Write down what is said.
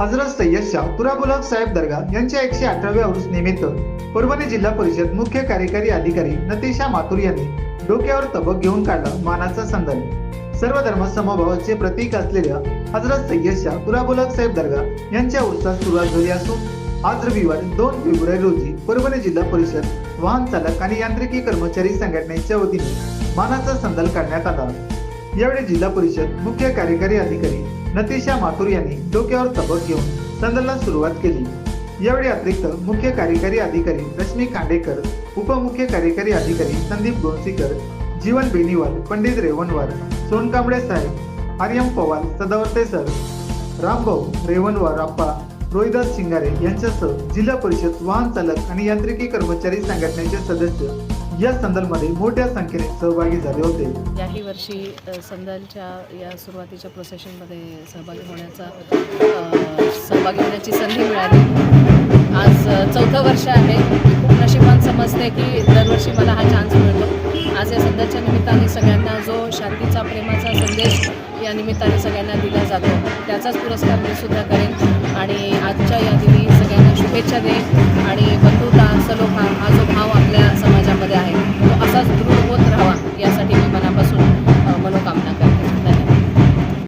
हजरत सय्यद शाह तुराबुलक साहेब दर्गा यांच्या एकशे अठराव्या उर्स निमित्त परभणी जिल्हा परिषद मुख्य कार्यकारी अधिकारी नतीशा माथुर यांनी डोक्यावर तबक घेऊन काढला मानाचा संदर्भ. सर्व धर्म समभावाचे प्रतीक असलेल्या हजरत सय्यद शाह तुराबुलक साहेब दर्गा यांच्या उत्साह सुरुवात झाली असून आज रविवार दोन फेब्रुवारी रोजी परभणी जिल्हा परिषद वाहन चालक आणि यांत्रिकी कर्मचारी संघटनेच्या वतीने मानाचा संदल काढण्यात आला. यावेळी जिल्हा परिषद मुख्य कार्यकारी अधिकारी नतीशा माथुर यांनी डोक्यावर तबक घेऊन संदलला सुरुवात केली. यावेळी अतिरिक्त मुख्य कार्यकारी अधिकारी रश्मी खांडेकर उपमुख्य कार्यकारी अधिकारी संदीप गोंसीकर जीवन बेनीवाल पंडित रेवणवार सोनकांबळे साहेब आर्यम पवार सदावर्ते सर रामभाऊ रेवणवार आप्पा रोहिदास शिंगारे यांच्यासह जिल्हा परिषद वाहन चालक आणि यांत्रिकी कर्मचारी संघटनेचे सदस्य या संदलमध्ये मोठ्या संख्येने सहभागी झाले होते. याही वर्षी संदलच्या या सुरुवातीच्या प्रोसेशनमध्ये सहभागी होण्याचा सहभागी होण्याची संधी मिळाली. आज चौथं वर्ष आहे. खूप नशिबान समजते की दरवर्षी मला हा चान्स मिळतो. आज या संदलच्या निमित्ताने सगळ्यांना जो शांतीचा प्रेमाचा संदेश या निमित्ताने सगळ्यांना दिला जातो त्याचाच पुरस्कार मी सुद्धा करेन. आणि आजच्या या दिनी सगळ्यांना शुभेच्छा देईन.